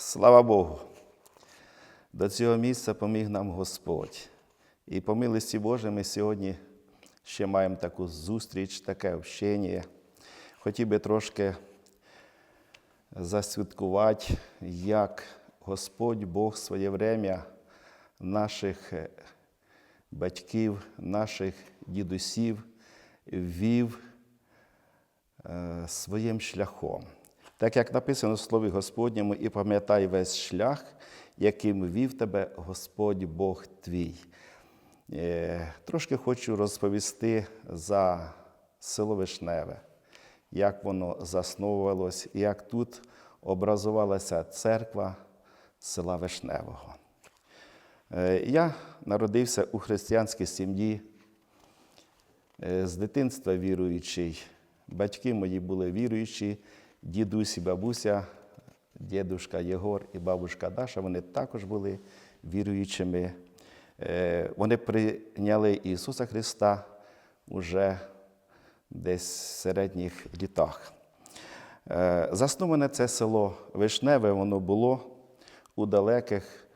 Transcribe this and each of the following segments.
Слава Богу. До цього місця поміг нам Господь. І по милості Божій ми сьогодні ще маємо таку зустріч, таке общення. Хотів би трошки засвідкувати, як Господь Бог своє время наших е, батьків, наших дідусів вів е, своїм шляхом. Так як написано в Слові Господньому, і пам'ятай весь шлях, яким вів тебе Господь Бог твій. Е, Трошки хочу розповісти за село Вишневе, як воно засновувалось, як тут образувалася церква села Вишневого. Е, Я народився у християнській сім'ї, Е, з дитинства віруючий. Батьки мої були віруючі, дідусь і бабуся, дідушка Єгор і бабушка Даша, вони також були віруючими. Е, Вони прийняли Ісуса Христа уже десь в середніх літах. Е, Засноване це село Вишневе, воно було у далеких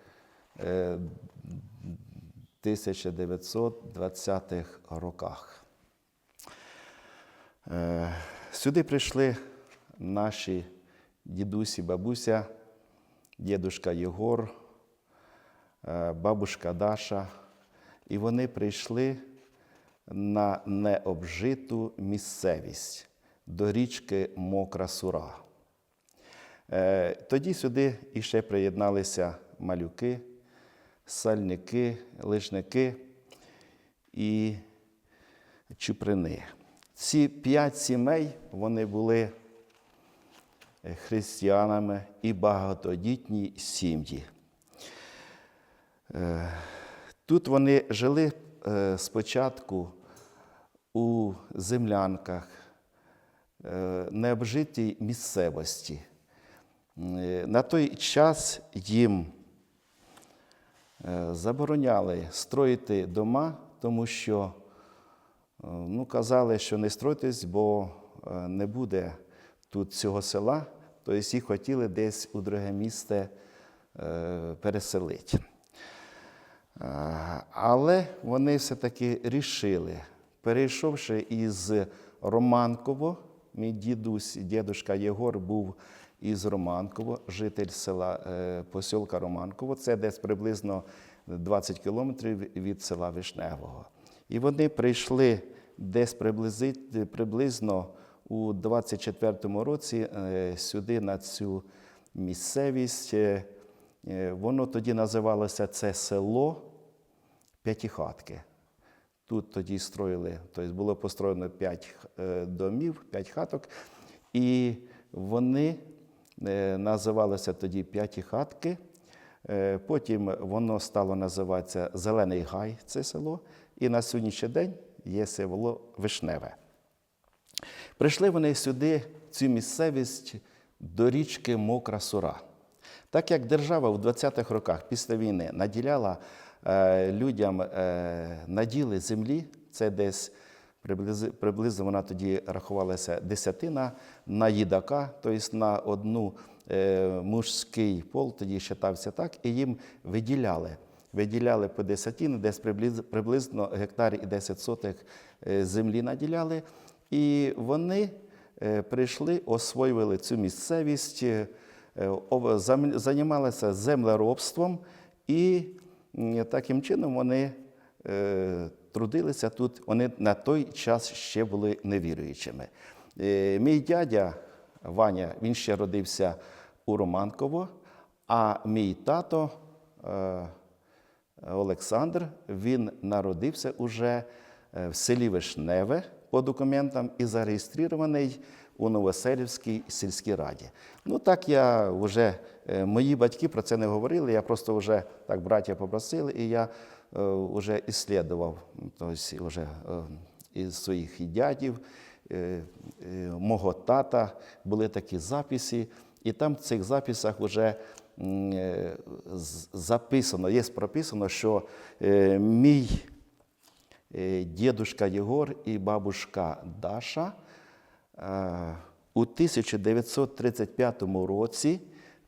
е, 1920-х роках. Е, Сюди прийшли наші дідусі, бабуся, дідушка Єгор, е, бабушка Даша, і вони прийшли на необжиту місцевість до річки Мокра Сура. Е, Тоді сюди іще приєдналися малюки, сальники, лижники і чуприни. Ці п'ять сімей вони були християнами і багатодітні сім'ї. Е, Тут вони жили е, спочатку у землянках, е, необжитій місцевості. Е, На той час їм е, забороняли строїти дома, тому що е, ну, казали, що не стройтесь, бо е, не буде тут цього села. Тобто їх хотіли десь у друге місце е, переселити. Е, Але вони все-таки рішили, перейшовши із Романково, мій дідусь, дідушка Єгор був із Романково, житель села е, посілка Романково, це десь приблизно 20 кілометрів від села Вишневого. І вони прийшли десь приблизно у 24-му році е, сюди на цю місцевість. Е, е, Воно тоді називалося це село П'ятихатки. Тут тоді строїли, тобто було построєно п'ять е, домів, п'ять хаток, і вони називалися тоді П'ятихатки. Е, Потім воно стало називатися Зелений Гай, це село, і на сьогоднішній день є село Вишневе. Прийшли вони сюди, цю місцевість, до річки Мокра Сура. Так як держава в 20-х роках після війни наділяла е, людям е, наділи землі, це десь приблизно, приблизно вона тоді рахувалася десятина на їдака, тобто на одну е, мужський пол, тоді вважався так, і їм виділяли. Виділяли по десятину, десь приблизно, приблизно гектар і 10 сотих е, землі наділяли. І вони е, прийшли, освоювали цю місцевість, е, зам- займалися землеробством, і таким чином вони е, трудилися тут. Вони на той час ще були невіруючими. Е, Мій дядя Ваня, він ще родився у Романково, а мій тато. е, Олександр, він народився уже е, в селі Вишневе по документам і зареєстрований у Новоселівській сільській раді. Ну так я вже, е, мої батьки про це не говорили, я просто вже так браття попросили, і я вже іслідував, тобто вже е, із своїх дядів, е, е, мого тата були такі записи, і там в цих записах вже е, записано, є прописано, що е, мій е, дідушка Єгор і бабушка Даша е, у 1935 році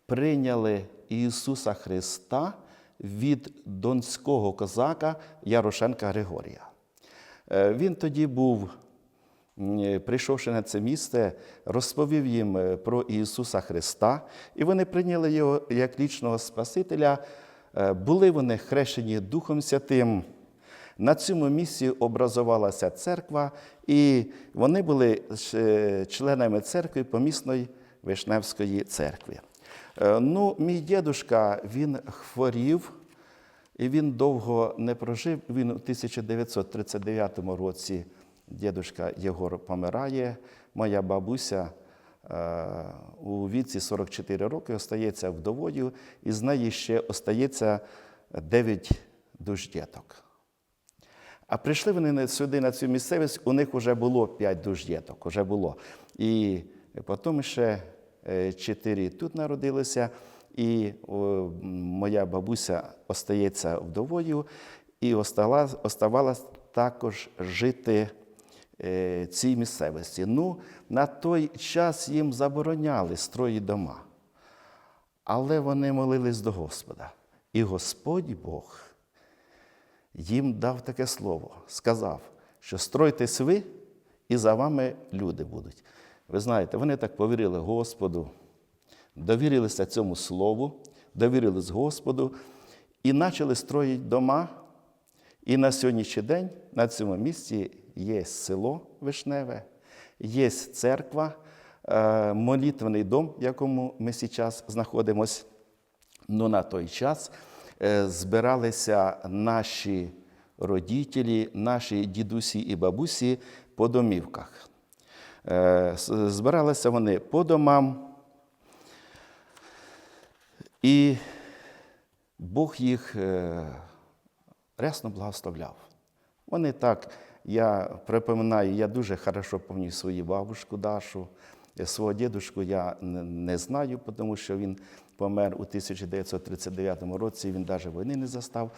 прийняли Ісуса Христа від донського козака Ярошенка Григорія. Е, Він тоді був, прийшовши на це місце, розповів їм про Ісуса Христа, і вони прийняли його як лічного Спасителя. Були вони хрещені Духом Святим. На цьому місці образувалася церква, і вони були е, членами церкви помісної Вишневської церкви. Е, Ну, мій дідушка, він хворів, і він довго не прожив. Він у 1939 році дідушка Єгор помирає. Моя бабуся е, у віці 44 роки остається вдовою, і з неї ще остається 9 душ діток. А прийшли вони сюди, на цю місцевість, у них вже було п'ять душ діток, вже було. І потім ще е, чотири тут народилося, і моя бабуся остається вдовою і остала, оставалась також жити е, цій місцевості. Ну, на той час їм забороняли строїти дома. Але вони молились до Господа. І Господь Бог їм дав таке слово, сказав, що стройтесь ви, і за вами люди будуть. Ви знаєте, вони так повірили Господу, довірилися цьому слову, довірились Господу і почали строїти дома. І на сьогоднішній день на цьому місці є село Вишневе, є церква, е, молитвений дом, в якому ми зараз знаходимося. Ну, на той час збиралися наші родителі, наші дідусі і бабусі по домівках. Е, Збиралися вони по домам, і Бог їх е, рясно благословляв. Вони так, я припоминаю, я дуже хорошо пам'ятаю свою бабушку Дашу. Е, Свого дідушку я не знаю, тому що він помер у 1939 році, він навіть війни не застав.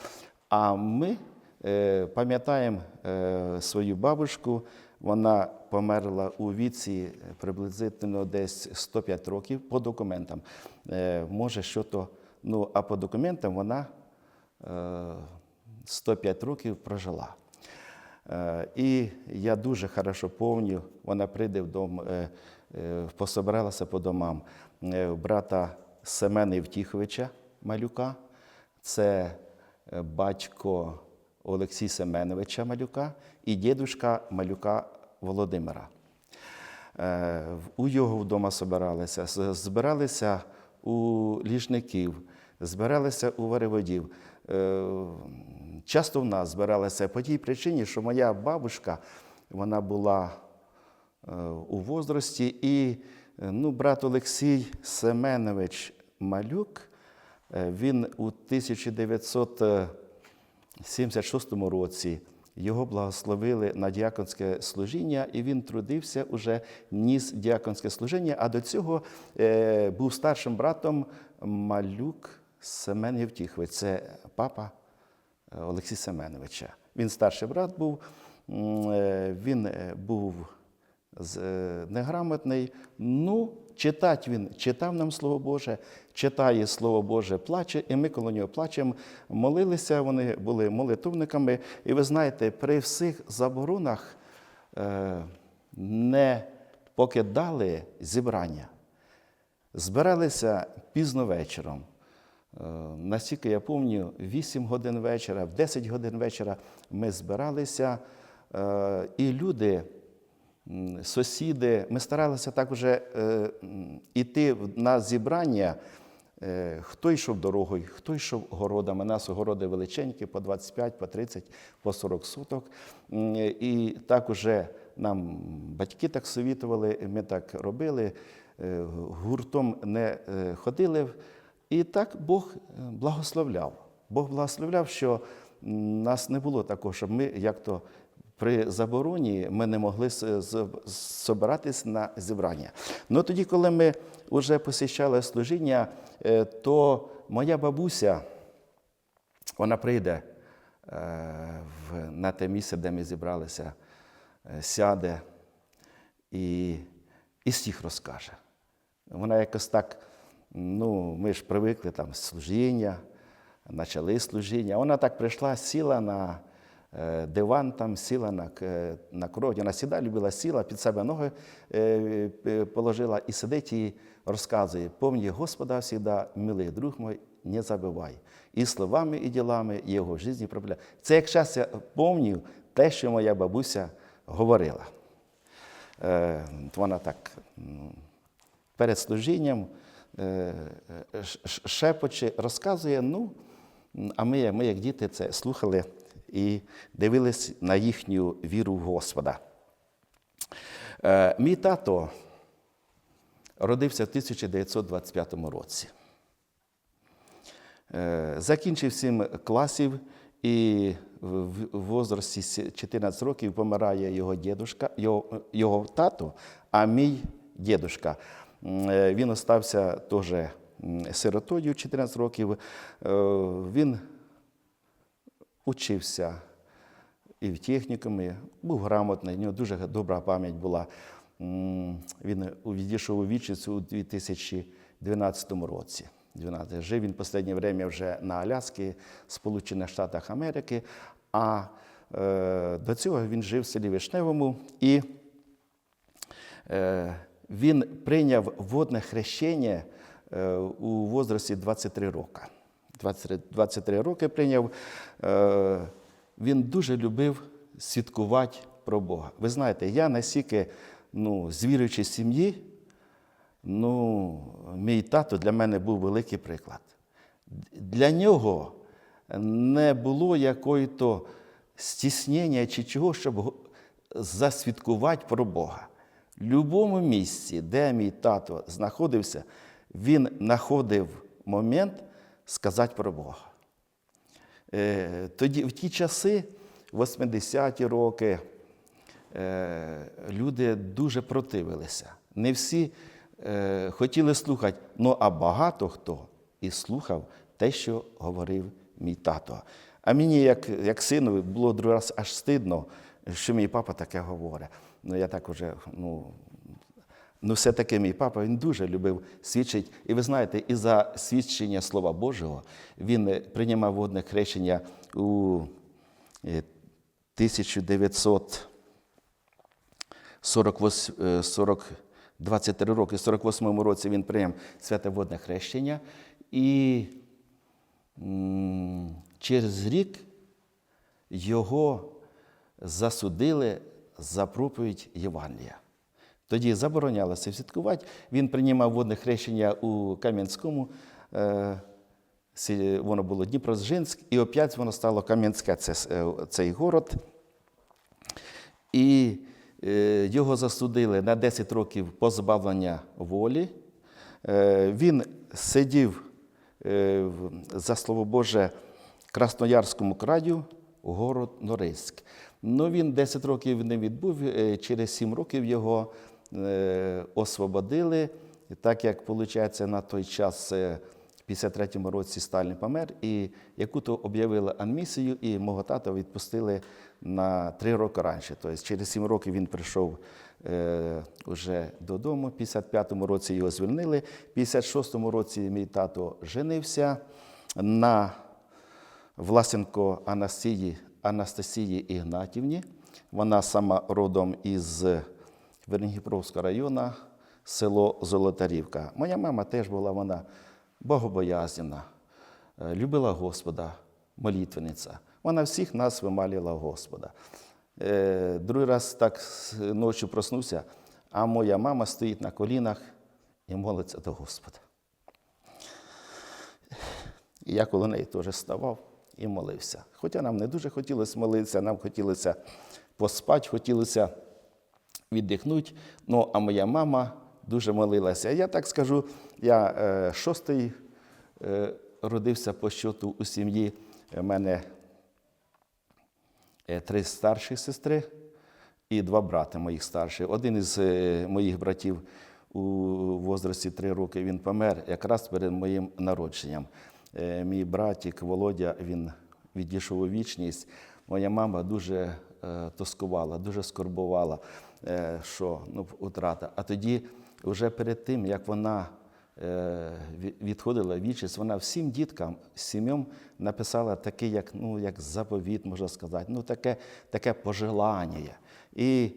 А ми е, пам'ятаємо е, свою бабушку, вона померла у віці е, приблизно десь 105 років по документам. Може, що то, ну, а по документам вона е, 105 років прожила. І я дуже хорошо пам'ятаю, вона прийде в дом, пособиралася по домам брата Семена Євтіховича Малюка, це е, батько Олексія Семеновича Малюка і дідушка Малюка Володимира. Е, У його вдома збиралися, збиралися у ліжників, збиралися у вареводів. Е, Часто в нас збиралися по тій причині, що моя бабушка вона була у возрасті, і ну, брат Олексій Семенович Малюк, е, він у 1976 році його благословили на діаконське служіння, і він трудився уже ніс діаконське служіння, а до цього е, був старшим братом Малюк Семен Євтіхович. Це папа е, Олексія Семеновича. Він старший брат був, е, він е, був е, неграмотний. Ну, читати він читав нам Слово Боже, читає Слово Боже, плаче, і ми коло нього плачемо. Молилися, вони були молитовниками. І ви знаєте, при всіх заборонах е, не покидали зібрання. Збиралися пізно вечором. Е, Наскільки я пам'ятаю, 8 годин вечора, в 10 годин вечора ми збиралися, е, і люди, сусіди, ми старалися так вже е, м, іти на зібрання. Е, Хто йшов дорогою, хто йшов городами. У нас огороди величенькі, по 25, по 30, по 40 суток. І так уже нам батьки так совітували, ми так робили, е, гуртом не е, ходили. І так Бог е, благословляв. Бог благословляв, що нас не було такого, щоб ми як то при забороні ми не могли збиратись на зібрання. Ну тоді, коли ми вже посіщали служіння, е, то моя бабуся, вона прийде е, на те місце, де ми зібралися, е, сяде і, і всіх розкаже. Вона якось так Ну, ми ж привикли там служіння, почали служіння. Вона так прийшла, сіла на диван, там, сіла на, к- на кровать. Вона сіда, любила, сіла, під себе ноги е, е, положила і сидить і розказує: помні Господа всегда, милий друг мой, не забувай. І словами, і ділами його в житті проявляє. Це як час я пам'ятаю те, що моя бабуся говорила. Е, Вона так перед служінням е, е, шепоче розказує. Ну, а ми, ми, як діти, це слухали і дивились на їхню віру в Господа. Е, Мій тато родився в 1925 році. Е, Закінчив 7 класів і в возрасті 14 років помирає його дідушка, його, його тато, а мій дідушка. Е, Він остався теж сиротою 14 років. Він учився і в технікумі, був грамотний, в нього дуже добра пам'ять була. Він відійшов у вічницю у 2012 році. 12. Жив він останнє время вже на Аляскі, Сполучених Штатах Америки, а е, до цього він жив в селі Вишневому і е, він прийняв водне хрещення е, у возрасті 23 роки. 23, 23 роки прийняв. Е, він дуже любив свідкувати про Бога. Ви знаєте, я настільки ну, з віруючої сім'ї, ну, мій тато для мене був великий приклад. Для нього не було якої-то стіснення чи чого, щоб засвідкувати про Бога. В будь-якому місці, де мій тато знаходився, він знаходив момент сказати про Бога. Е, Тоді, в ті часи, 80-ті роки, е, люди дуже противилися. Не всі е, хотіли слухати, ну а багато хто і слухав те, що говорив мій тато. А мені, як, як сину, було другий раз аж стидно, що мій папа таке говорить. Ну, я так уже, ну, Ну, все-таки мій папа він дуже любив свідчити. І ви знаєте, і за свідчення Слова Божого він е, приймав водне хрещення у е, 1948, е, 40, 23 роки, в 48 році він прийняв святе водне хрещення. І через рік його засудили за проповідь Євангелія. Тоді заборонялося святкувати. Він приймав водне хрещення у Кам'янському. е, Воно було Дніпродзержинськ, і опять воно стало Кам'янське, е, цей город. І е, його засудили на 10 років позбавлення волі. Він сидів за слово Боже Красноярському краю, город Норильськ. Ну, він 10 років не відбув, через 7 років його освободили. І так як виходить, на той час е, в 53-му році Сталін помер, і яку-то об'явили амнісію, і мого тата відпустили на 3 роки раніше. Тобто через 7 років він прийшов е, уже додому. В 55-му році його звільнили. В 56-му році мій тато женився на Власенко Анастасії, Анастасії Ігнатівні. Вона сама родом із Вернігіпровського району, село Золотарівка. Моя мама теж була вона богобоязнена, е, любила Господа, молитвенниця. Вона всіх нас вималювала Господа. Е, Другий раз так ночі проснувся, а моя мама стоїть на колінах і молиться до Господа. Я коло неї теж ставав і молився. Хоча нам не дуже хотілося молитися, нам хотілося поспати, хотілося віддихнути. Ну, а моя мама дуже молилася. Я так скажу, я е, шостий е, родився по щоту у сім'ї. У мене е, три старші сестри і два брати моїх старших. Один із е, моїх братів у возрасті три роки він помер якраз перед моїм народженням. Е, Мій братик Володя він відійшов у вічність. Моя мама дуже тоскувала, дуже скорбувала, е, що ну, утрата. А тоді, вже перед тим, як вона е, відходила вічість, вона всім діткам, сім'ям написала такий, як, ну, як заповіт, можна сказати, ну, таке, таке пожелання. І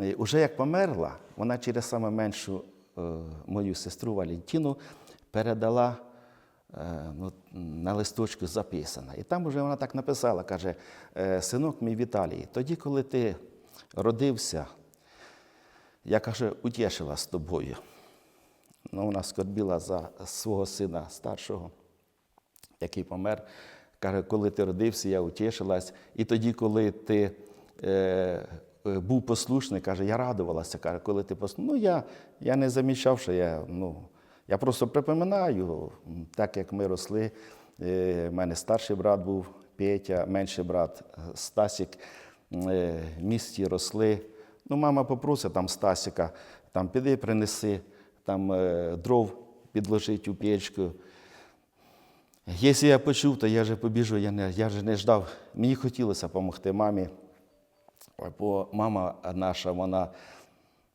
е, уже як померла, вона через саме меншу е, мою сестру Валентину передала е, ну, на листочку записано. І там вже вона так написала, каже, «Е, синок мій Віталій, тоді, коли ти родився, я каже, утішила з тобою. Ну, вона скорбіла за свого сина старшого, який помер. Каже, коли ти родився, я утішилась. І тоді, коли ти е, е, був послушний, каже, я радувалася. Каже, коли ти послушний. Ну, я, я не замічав, що я, ну, я просто припоминаю, так як ми росли. Е, У мене старший брат був Петя, менший брат е, Стасік. Е, В місті росли. Ну, мама попросить там Стасіка, там піди принеси, там е, дров підложить у печку. Якщо я почув, то я вже побіжу, я, не, я вже не ждав. Мені хотілося допомогти мамі. Бо мама наша, вона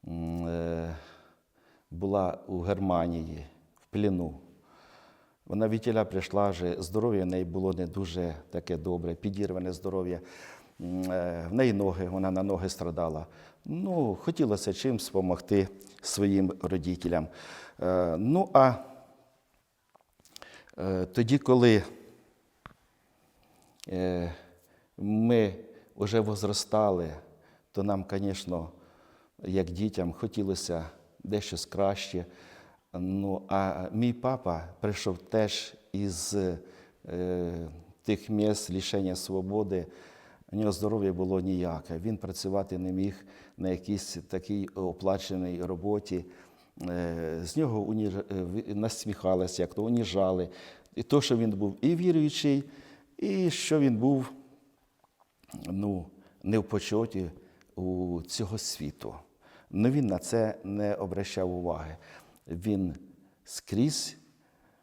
е, була у Германії в пліну. Вона відтіля прийшла, вже здоров'я в неї було не дуже таке добре, підірване здоров'я. Е, В неї ноги, вона на ноги страдала. Ну, хотілося чимось допомогти своїм родителям. Е, Ну, а е, тоді, коли ми вже возростали, то нам, звісно, як дітям хотілося дещо краще. Ну, а мій папа прийшов теж із е, тих місць лишення свободи. У нього здоров'я було ніяке. Він працювати не міг на якійсь такій оплаченій роботі. Е, З нього уніж... е, насміхалися, як то уніжали. І то, що він був і віруючий, і що він був ну, не в почоті у цього світу. Но він на це не обращав уваги. Він скрізь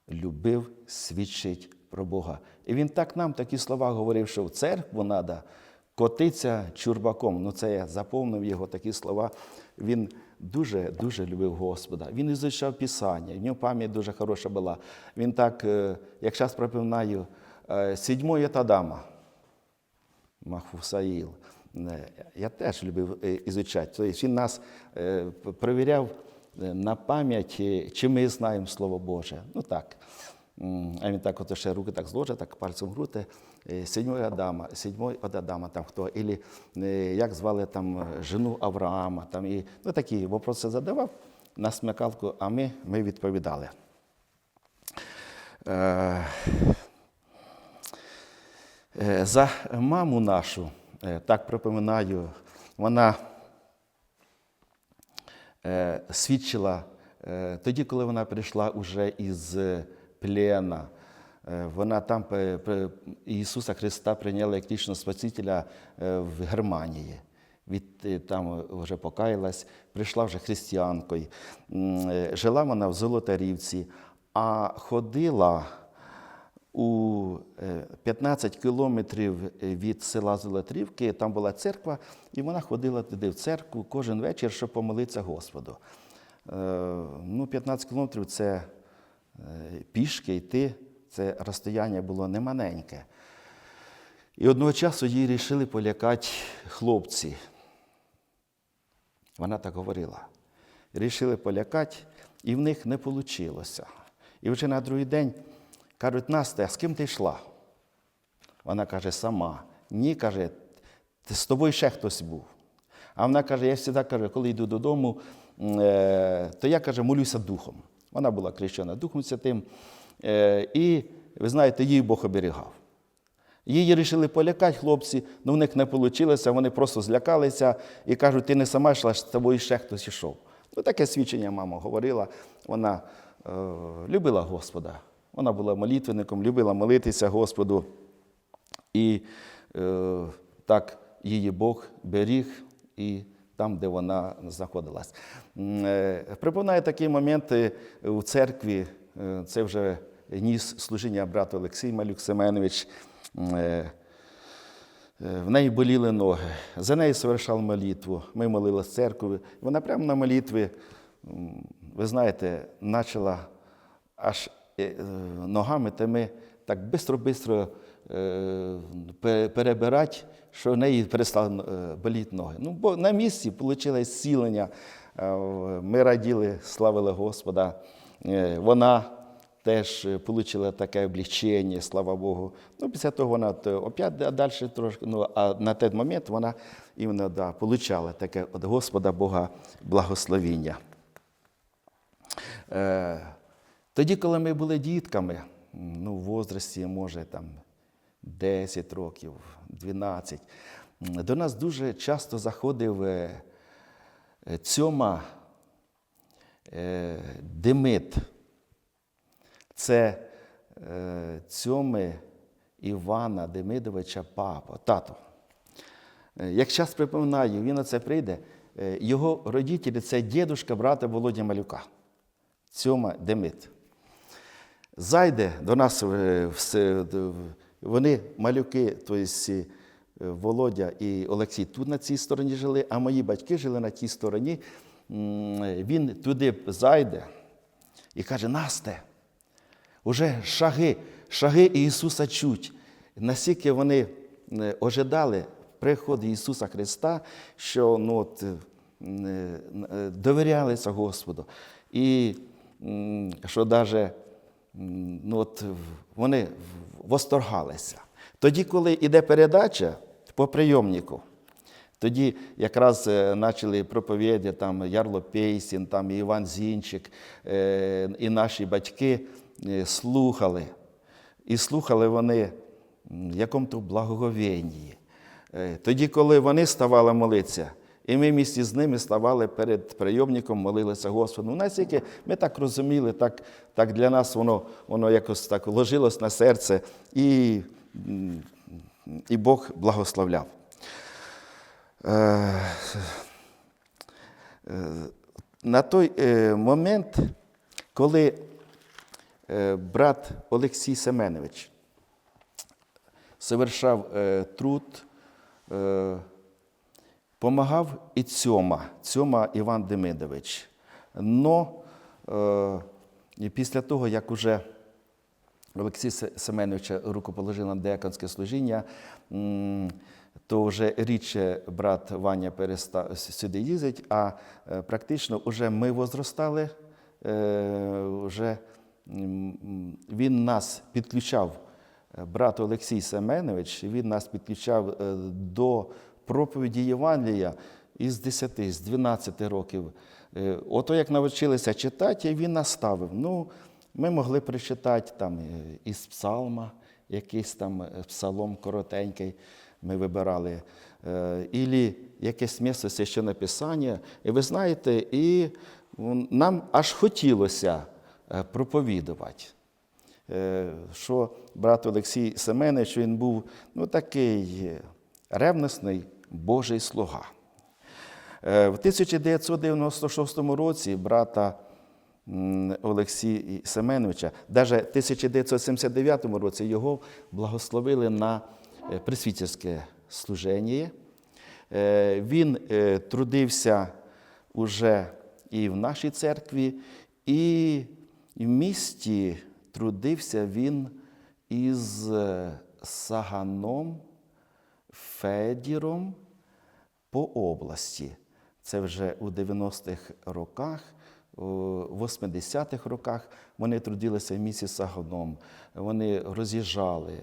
любив свідчить про Бога. І він так нам такі слова говорив, що в церкву треба котитися чурбаком. Ну, це я заповнив його такі слова. Він дуже-дуже любив Господа. Він ізучав Писання, в нього пам'ять дуже хороша була. Він так, е, як зараз пропевнаю, сідьмоє та дама. Махфусаїл. Е, Я теж любив е, ізучати. Тобто він нас е, перевіряв на пам'ять, чи ми знаємо Слово Боже. Ну так. А він так от ще руки так зложить, так пальцем. Е, Сідьмой Адама, сідьмой от Адама там хто, Ілі як звали там жену Авраама, там і ну, такі вопроси задавав на смикалку, а ми, ми відповідали. За маму нашу, так припоминаю, вона е, свідчила е, тоді, коли вона прийшла уже із плена. е, Вона там Ісуса Христа прийняла як вічного Спасителя е, в Германії. Від е, там вже покаялась, прийшла вже християнкою. Е, Жила вона в Золотарівці, а ходила у е, 15 кілометрів від села Золотрівки, там була церква, і вона ходила туди в церкву кожен вечір, щоб помолитися Господу. Е, Ну, 15 кілометрів це е, пішки йти, це розстояння було немаленьке. І одного часу їй рішили полякати хлопці. Вона так говорила. Рішили полякати, і в них не вийшло. І вже на другий день кажуть, Настя, з ким ти йшла? Вона каже, сама. Ні, каже, з тобою ще хтось був. А вона каже, я завжди каже, коли йду додому, е, то я каже, молюся духом. Вона була крещена Духом Святим. Е, І ви знаєте, її Бог оберігав. Її вирішили полякати хлопці, але в них не вийшло, вони просто злякалися і кажуть, ти не сама йшла, з тобою ще хтось йшов. Ну, таке свідчення мама говорила. Вона е, любила Господа. Вона була молитвенником, любила молитися Господу. І е, так її Бог беріг і там, де вона знаходилась. Е, Припоминаю такі моменти у церкві. е, Це вже ніс служіння брат Олексій Малюк Семенович. Е, Е, В неї боліли ноги. За нею совершав молитву. Ми молилися з церкви. Вона прямо на молитві, ви знаєте, почала аж ногами, то ми так швидко-швидко перебирати, що в неї перестали е, боліти ноги. Ну, бо на місці вийшло зцілення. Е, Ми раділи, славили Господа. Е, Вона теж отримала таке облегчення, слава Богу. Ну, після того вона то опять далі трошки, ну, а на той момент вона іменно да, отримала таке від Господа Бога благословіння. Е, Тоді, коли ми були дітками, ну, в возрасті, може, там 10 років, 12, до нас дуже часто заходив е, е, цьома е, Демид. Це цьоми Івана Демидовича папа, тато. Як зараз припоминаю, він на це прийде, його родителі це дідушка брата Володя Малюка, Цьома Демид. Зайде до нас е, вони малюки, тобто е, Володя і Олексій тут на цій стороні жили, а мої батьки жили на тій стороні. Він туди зайде і каже: Насте, Уже шаги, шаги Ісуса чуть. Настільки вони е, ожидали приходу Ісуса Христа, що ну, от, е, е, довірялися Господу. І що навіть ну, от, вони восторгалися. Тоді, коли йде передача по прийомнику, тоді якраз е, почали проповіді там Ярло Пейсін, там Іван Зінчик, е, і наші батьки е, слухали. І слухали вони в якому-то благоговінні. Е, Тоді, коли вони ставали молитися, і ми місті з ними ставали перед прийомником, молилися Господу. Ну, настільки ми так розуміли, так, так для нас воно, воно якось так ложилось на серце, і, і Бог благословляв. Е, е, На той е, момент, коли брат Олексій Семенович совершав труд, помагав і Цьома, Цьома Іван Демидович. Но е, після того, як уже Олексій Се- Семеновича руку положив на деяконське служіння, то вже рідше брат Ваня перестав сюди їздити, а е, практично вже ми возростали, е, вже він нас підключав, е, брат Олексій Семенович, він нас підключав е, до проповіді Євангелія із 10, з 12 років. Е, Ото як навчилися читати, він нас ставив. Ну, ми могли прочитати там е, із псалма, якийсь там е, псалом коротенький ми вибирали, ілі якесь місце священне писання. І ви знаєте, і нам аж хотілося проповідувати. Що брат Олексій Семенович, він був ну, такий ревностний Божий слуга. Е, В 1996 році брата Олексія Семеновича, навіть в 1979 році його благословили на е, присвітерське служення. Е, Він трудився уже і в нашій церкві, і в місті трудився він із Саганом Федіром по області. Це вже у 90-х роках, у 80-х роках вони трудилися в місті Саганом. Вони роз'їжджали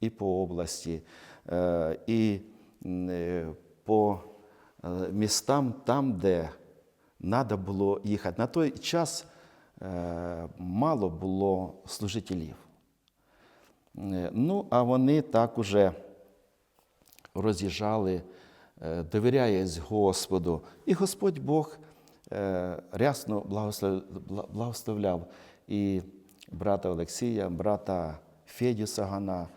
і по області, е, і е, по е, містам, там, де треба було їхати. На той час мало було служителів. Ну, а вони так уже роз'їжджали, е, довіряючись Господу. І Господь Бог е, рясно благословляв і брата Олексія, брата Федю Сагана. Е,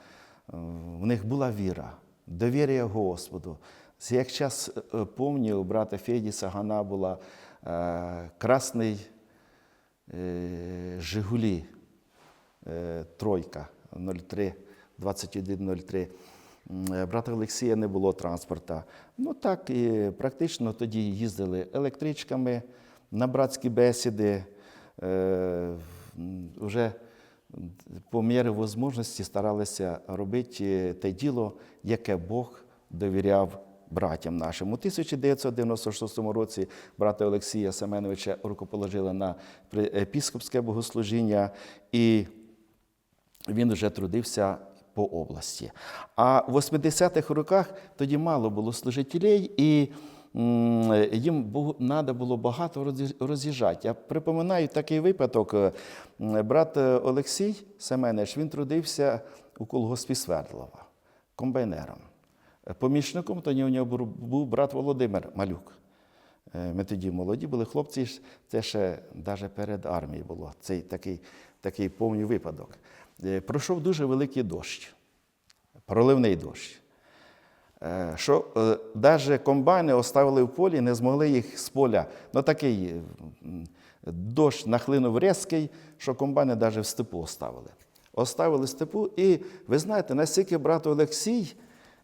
В них була віра, довір'я Господу. Як зараз пам'ятаю, у брата Феді Сагана була красний Жигулі тройка 03, 2103. Е, Брата Олексія не було транспорта. Ну так, і практично тоді їздили електричками на братські бесіди. Е, вже по мірі можливості старалися робити те діло, яке Бог довіряв братям нашим. У 1996 році брата Олексія Семеновича рукоположили на епіскопське богослужіння, і він вже трудився по області. А в 80-х роках тоді мало було служителей, і їм треба було багато роз'їжджати. Я припоминаю такий випадок. Е, Брат е, Олексій Семенеш, він трудився у колгоспі Свердлова комбайнером. Е, Помічником тоді у нього був- брат Володимир Малюк. Ми тоді молоді були хлопці, це ще навіть перед армією було. Цей такий, такий повний випадок. Е, Пройшов дуже великий дощ, проливний дощ. Е, Що навіть комбайни оставили в полі, не змогли їх з поля. Ну такий е, дощ нахлинув різкий, що комбайни навіть в степу оставили. Оставили степу, і ви знаєте, настільки брат Олексій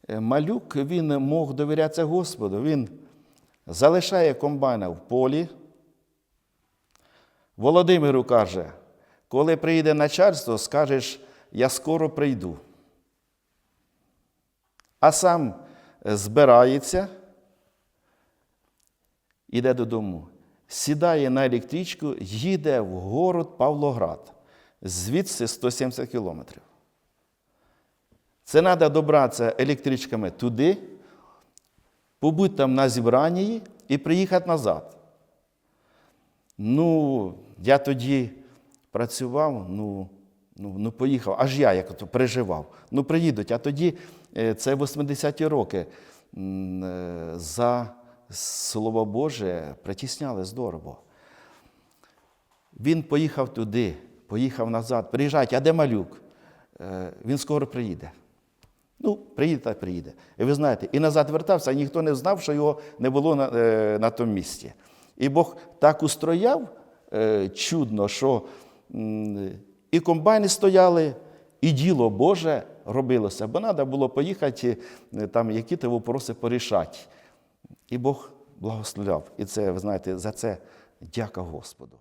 е, Малюк він мог довірятися Господу. Він залишає комбайна в полі. Володимиру каже, коли прийде начальство, скажеш, я скоро прийду. А сам збирається, іде додому, сідає на електричку, їде в город Павлоград, звідси 170 кілометрів. Це треба добратися електричками туди, побути там на зібранні і приїхати назад. Ну, я тоді працював, ну, ну, ну поїхав, аж я як то переживав. Ну, приїдуть. А тоді е, це 80-ті роки. е, За Слово Боже притісняли здорово. Він поїхав туди, поїхав назад. Приїжджайте, а де малюк? Е, Він скоро приїде. Ну, приїде та приїде. І ви знаєте, і назад вертався, а ніхто не знав, що його не було на, на тому місці. І Бог так устрояв чудно, що і комбайни стояли, і діло Боже робилося, бо треба було поїхати, е, там які ти вопроси порішати. І Бог благословляв. І це, ви знаєте, за це дяка Господу.